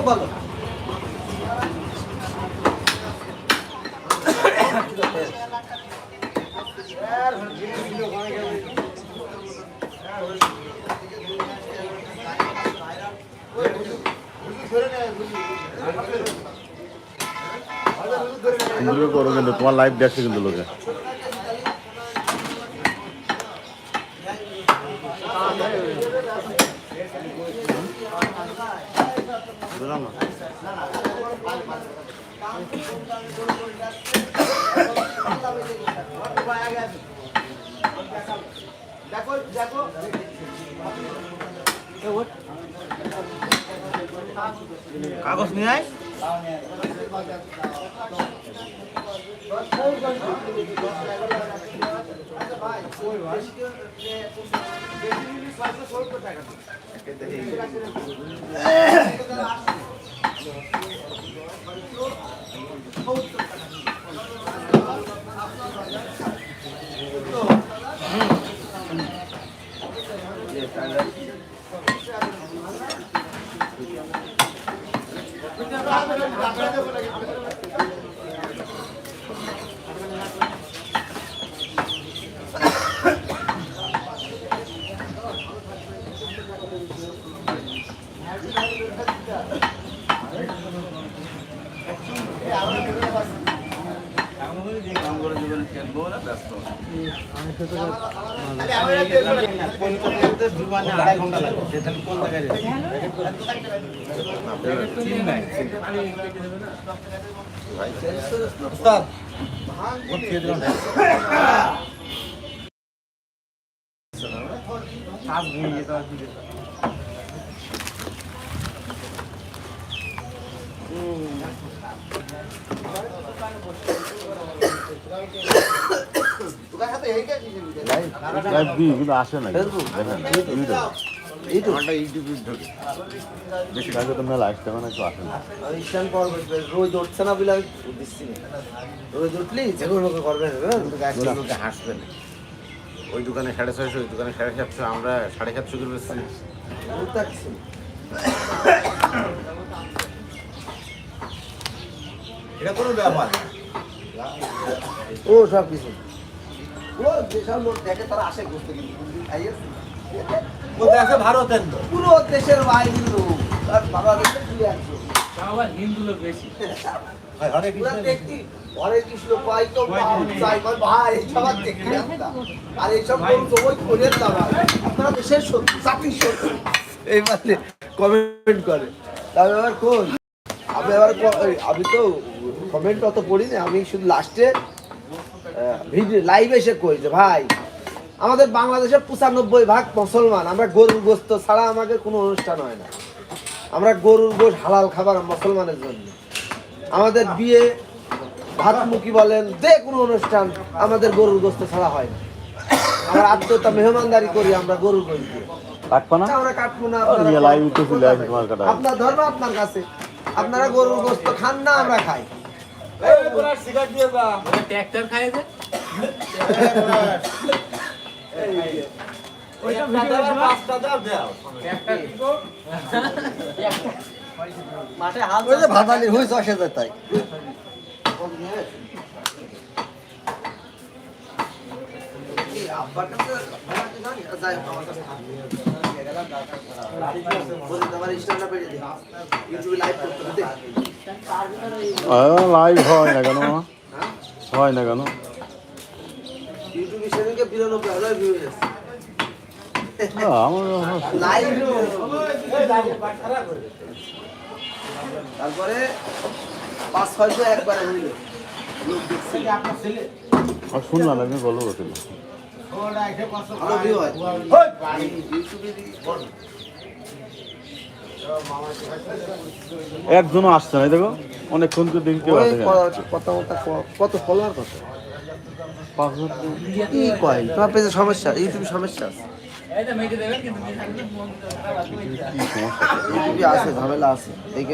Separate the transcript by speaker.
Speaker 1: খুব ভালো। তোমার লাইফ দেখছে কিন্তু লোকে। বুঝলাম না
Speaker 2: কাগজ নিয়ে আয়। আড়াই ঘণ্টা শ্বাস ভেঙে যেতে কি যেতে।
Speaker 1: লাইভ দিই কিন্তু আসে না দেখেন
Speaker 3: উঠছে না বলে আমি দিচ্ছি উঠলি যে কোনো হ্যাঁ?
Speaker 2: ওই দোকানে সাড়ে ছয়শো ওই দোকানে সাড়ে সাতশো আমরা সাড়ে সাতশো করে বেচছি। এটা কোনো ব্যাপার
Speaker 3: ও সব কিছু। যেসব লোক দেখে তারা আসে ঘুরতে কিন্তু কোনদিন খাইয়েছে?
Speaker 2: আছে? ভারতের
Speaker 3: পুরো দেশের বাইরের লোক। আর বাংলাদেশে তুই একশো
Speaker 4: আবার হিন্দু লোক বেশি।
Speaker 2: হরে কৃষ্ণ
Speaker 3: দেখতি হরে কৃষ্ণ পাই তো চাই ভাই ভাই এইসব আর দেখি না আমরা। আর এইসব গরু করে দাবা। আপনারা দেশের চাকরির এই মানে কমেন্ট করে। তবে আবার কোন? আমি আবার আমি তো কমেন্ট অত পড়ি না আমি শুধু লাস্টে ভিডিও লাইভ এসে কই যে ভাই আমাদের বাংলাদেশে পঁচানব্বই ভাগ মুসলমান আমরা গরুর গোস্ত ছাড়া আমাদের কোনো অনুষ্ঠান হয় না। আমরা গরুর গোশ হালাল খাবার মুসলমানের জন্য। আমাদের বিয়ে ভাতমুখী বলেন যে কোনো অনুষ্ঠান আমাদের গরুর গোস্ত ছাড়া হয় না। আমরা আত্মীয়তা মেহমানদারি করি আমরা গরুর গোশ দিয়ে। আমরা কাটবো না আপনার ধর্ম আপনার কাছে। আপনারা গরুর গোস্ত খান না আমরা খাই।
Speaker 4: ট্র্যাক্টর খায় যে
Speaker 3: মাঠে হাল ওই যে ভাতালি হইছে আসে যায় তাই
Speaker 1: লাইভ হয় না কেন? হয়? না কেন?
Speaker 3: হয়েছে
Speaker 1: হ্যাঁ, আমার
Speaker 3: লাইভ তারপরে পাঁচ ছয়শো একবারে হইল
Speaker 1: আর শুনলাম
Speaker 3: হয়। ইউটিউবে দিই।
Speaker 1: একজনও আসছে না এই দেখো অনেকক্ষণ তো দেখি কেউ
Speaker 3: ওই
Speaker 1: আসে না।
Speaker 3: ক- কত মতো ক- কত ফলোয়ার কত কি কয়? তোমার পেজে সমস্যা ইউটিউব সমস্যা আছে? ঝামেলা আছে এই